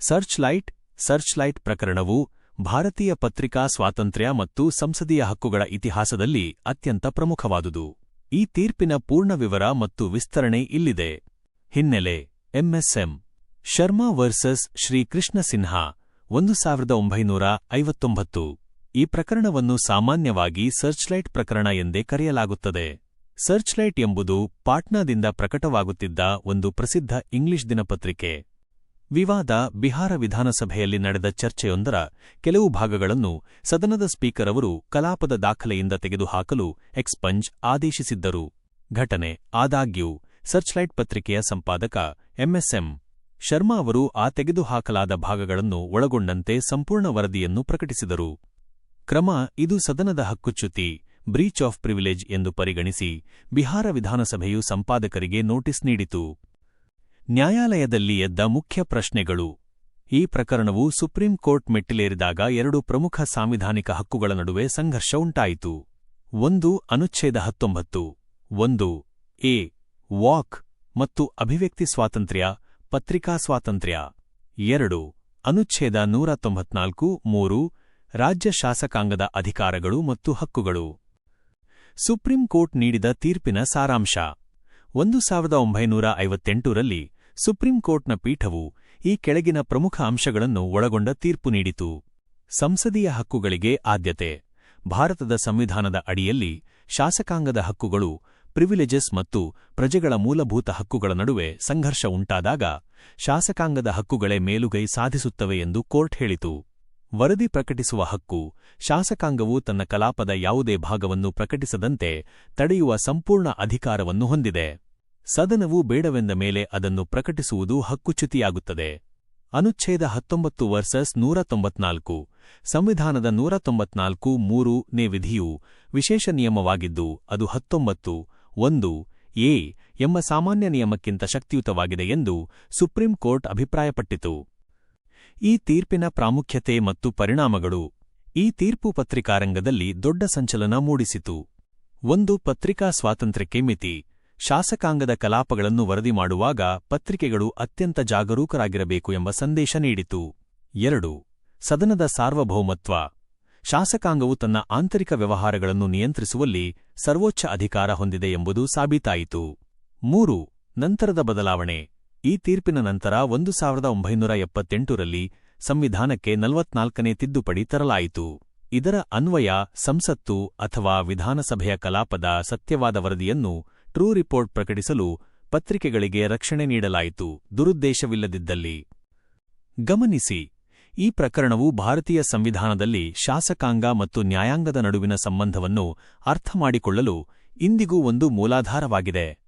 Search light search light ಪ್ರಕರಣವು ಭಾರತೀಯ ಪತ್ರಿಕಾ ಸ್ವಾತಂತ್ರ್ಯ ಮತ್ತು ಸಂಸದೀಯ ಹಕ್ಕುಗಳ ಇತಿಹಾಸದಲ್ಲಿ ಅತ್ಯಂತ ಪ್ರಮುಖವಾದುದು. ಈ ತೀರ್ಪಿನ ಪೂರ್ಣ ವಿವರ ಮತ್ತು ವಿಸ್ತರಣೆ ಇಲ್ಲಿದೆ. ಹಿನ್ನೆಲೆ ಎಂಎಸ್ಎಂ ಶರ್ಮಾ ವರ್ಸಸ್ ಶ್ರೀ ಕೃಷ್ಣ ಸಿನ್ಹಾ ಒಂದು ಸಾವಿರದ ಒಂಬೈನೂರ ಐವತ್ತೊಂಬತ್ತು. ಈ ಪ್ರಕರಣವನ್ನು ಸಾಮಾನ್ಯವಾಗಿ ಸರ್ಚ್ಲೈಟ್ ಪ್ರಕರಣ ಎಂದೇ ಕರೆಯಲಾಗುತ್ತದೆ. ಸರ್ಚ್ಲೈಟ್ ಎಂಬುದು ಪಾಟ್ನಾದಿಂದ ಪ್ರಕಟವಾಗುತ್ತಿದ್ದ ಒಂದು ಪ್ರಸಿದ್ಧ ಇಂಗ್ಲಿಷ್ ದಿನಪತ್ರಿಕೆ. ವಿವಾದ ಬಿಹಾರ ವಿಧಾನಸಭೆಯಲ್ಲಿ ನಡೆದ ಚರ್ಚೆಯೊಂದರ ಕೆಲವು ಭಾಗಗಳನ್ನು ಸದನದ ಸ್ಪೀಕರ್ ಅವರು ಕಲಾಪದ ದಾಖಲೆಯಿಂದ ತೆಗೆದುಹಾಕಲು ಎಕ್ಸ್ಪಂಜ್ ಆದೇಶಿಸಿದ್ದರು. ಘಟನೆ ಆದಾಗ್ಯೂ, ಸರ್ಚ್ಲೈಟ್ ಪತ್ರಿಕೆಯ ಸಂಪಾದಕ ಎಂಎಸ್ಎಂ ಶರ್ಮಾ ಅವರು ಆ ತೆಗೆದುಹಾಕಲಾದ ಭಾಗಗಳನ್ನು ಒಳಗೊಂಡಂತೆ ಸಂಪೂರ್ಣ ವರದಿಯನ್ನು ಪ್ರಕಟಿಸಿದರು. ಕ್ರಮ, ಇದು ಸದನದ ಹಕ್ಕುಚ್ಯುತಿ ಬ್ರೀಚ್ ಆಫ್ ಪ್ರಿವಿಲೇಜ್ ಎಂದು ಪರಿಗಣಿಸಿ ಬಿಹಾರ ವಿಧಾನಸಭೆಯು ಸಂಪಾದಕರಿಗೆ ನೋಟಿಸ್ ನೀಡಿತು. ನ್ಯಾಯಾಲಯದಲ್ಲಿ ಎದ್ದ ಮುಖ್ಯ ಪ್ರಶ್ನೆಗಳು. ಈ ಪ್ರಕರಣವು ಸುಪ್ರೀಂ ಕೋರ್ಟ್ ಮೆಟ್ಟಿಲೇರಿದಾಗ ಎರಡು ಪ್ರಮುಖ ಸಾಂವಿಧಾನಿಕ ಹಕ್ಕುಗಳ ನಡುವೆ ಸಂಘರ್ಷ ಉಂಟಾಯಿತು. ಒಂದು ಅನುಚ್ಛೇದ ಹತ್ತೊಂಬತ್ತು, ಒಂದು ಎ, ವಾಕ್ ಮತ್ತು ಅಭಿವ್ಯಕ್ತಿ ಸ್ವಾತಂತ್ರ್ಯ, ಪತ್ರಿಕಾ ಸ್ವಾತಂತ್ರ್ಯ. ಎರಡು ಅನುಚ್ಛೇದ ನೂರ ತೊಂಬತ್ನಾಲ್ಕು ಮೂರು ರಾಜ್ಯ ಶಾಸಕಾಂಗದ ಅಧಿಕಾರಗಳು ಮತ್ತು ಹಕ್ಕುಗಳು. ಸುಪ್ರೀಂ ಕೋರ್ಟ್ ನೀಡಿದ ತೀರ್ಪಿನ ಸಾರಾಂಶ. ಒಂದು ಸಾವಿರದ ಒಂಬೈನೂರ ಐವತ್ತೆಂಟರಲ್ಲಿ ಸುಪ್ರೀಂ ಕೋರ್ಟ್ನ ಪೀಠವು ಈ ಕೆಳಗಿನ ಪ್ರಮುಖ ಅಂಶಗಳನ್ನು ಒಳಗೊಂಡ ತೀರ್ಪು ನೀಡಿತು. ಸಂಸದೀಯ ಹಕ್ಕುಗಳಿಗೆ ಆದ್ಯತೆ. ಭಾರತದ ಸಂವಿಧಾನದ ಅಡಿಯಲ್ಲಿ ಶಾಸಕಾಂಗದ ಹಕ್ಕುಗಳು ಪ್ರಿವಿಲೇಜಸ್ ಮತ್ತು ಪ್ರಜೆಗಳ ಮೂಲಭೂತ ಹಕ್ಕುಗಳ ನಡುವೆ ಸಂಘರ್ಷ ಉಂಟಾದಾಗ ಶಾಸಕಾಂಗದ ಹಕ್ಕುಗಳೇ ಮೇಲುಗೈ ಸಾಧಿಸುತ್ತವೆ ಎಂದು ಕೋರ್ಟ್ ಹೇಳಿತು. ವರದಿ ಪ್ರಕಟಿಸುವ ಹಕ್ಕು, ಶಾಸಕಾಂಗವು ತನ್ನ ಕಲಾಪದ ಯಾವುದೇ ಭಾಗವನ್ನು ಪ್ರಕಟಿಸದಂತೆ ತಡೆಯುವ ಸಂಪೂರ್ಣ ಅಧಿಕಾರವನ್ನು ಹೊಂದಿದೆ. ಸದನವು ಬೇಡವೆಂದ ಮೇಲೆ ಅದನ್ನು ಪ್ರಕಟಿಸುವುದು ಹಕ್ಕುಚ್ಯುತಿಯಾಗುತ್ತದೆ. ಅನುಚ್ಛೇದ ಹತ್ತೊಂಬತ್ತು ವರ್ಸಸ್ ನೂರ ತೊಂಬತ್ನಾಲ್ಕು ಸಂವಿಧಾನದ ನೂರ ತೊಂಬತ್ನಾಲ್ಕು ಮೂರು ನೇ ವಿಧಿಯು ವಿಶೇಷ ನಿಯಮವಾಗಿದ್ದು, ಅದು ಹತ್ತೊಂಬತ್ತು, ಒಂದು, ಎ ಎಂಬ ಸಾಮಾನ್ಯ ನಿಯಮಕ್ಕಿಂತ ಶಕ್ತಿಯುತವಾಗಿದೆ ಎಂದು ಸುಪ್ರೀಂ ಕೋರ್ಟ್ ಅಭಿಪ್ರಾಯಪಟ್ಟಿತು. ಈ ತೀರ್ಪಿನ ಪ್ರಾಮುಖ್ಯತೆ ಮತ್ತು ಪರಿಣಾಮಗಳು ಈ ತೀರ್ಪು ಪತ್ರಿಕಾರಂಗದಲ್ಲಿ ದೊಡ್ಡ ಸಂಚಲನ ಮೂಡಿಸಿತು. ಒಂದು ಪತ್ರಿಕಾ ಸ್ವಾತಂತ್ರ್ಯಕ್ಕೆ ಮಿತಿ. ಶಾಸಕಾಂಗದ ಕಲಾಪಗಳನ್ನು ವರದಿ ಮಾಡುವಾಗ ಪತ್ರಿಕೆಗಳು ಅತ್ಯಂತ ಜಾಗರೂಕರಾಗಿರಬೇಕು ಎಂಬ ಸಂದೇಶ ನೀಡಿತು. ಎರಡು. ಸದನದ ಸಾರ್ವಭೌಮತ್ವ. ಶಾಸಕಾಂಗವು ತನ್ನ ಆಂತರಿಕ ವ್ಯವಹಾರಗಳನ್ನು ನಿಯಂತ್ರಿಸುವಲ್ಲಿ ಸರ್ವೋಚ್ಚ ಅಧಿಕಾರ ಹೊಂದಿದೆ ಎಂಬುದು ಸಾಬೀತಾಯಿತು. ಮೂರು. ನಂತರದ ಬದಲಾವಣೆ. ಈ ತೀರ್ಪಿನ ನಂತರ ಒಂದು ಸಾವಿರದ ಒಂಬೈನೂರ ಎಪ್ಪತ್ತೆಂಟರಲ್ಲಿ ಸಂವಿಧಾನಕ್ಕೆ ನಲವತ್ನಾಲ್ಕನೇ ತಿದ್ದುಪಡಿ ತರಲಾಯಿತು. ಇದರ ಅನ್ವಯ ಸಂಸತ್ತು ಅಥವಾ ವಿಧಾನಸಭೆಯ ಕಲಾಪದ ಸತ್ಯವಾದ ವರದಿಯನ್ನು ಟ್ರೂ ರಿಪೋರ್ಟ್ ಪ್ರಕಟಿಸಲು ಪತ್ರಿಕೆಗಳಿಗೆ ರಕ್ಷಣೆ ನೀಡಲಾಯಿತು. ದುರುದ್ದೇಶವಿಲ್ಲದಿದ್ದಲ್ಲಿ. ಗಮನಿಸಿ, ಈ ಪ್ರಕರಣವು ಭಾರತೀಯ ಸಂವಿಧಾನದಲ್ಲಿ ಶಾಸಕಾಂಗ ಮತ್ತು ನ್ಯಾಯಾಂಗದ ನಡುವಿನ ಸಂಬಂಧವನ್ನು ಅರ್ಥಮಾಡಿಕೊಳ್ಳಲು ಇಂದಿಗೂ ಒಂದು ಮೂಲಾಧಾರವಾಗಿದೆ.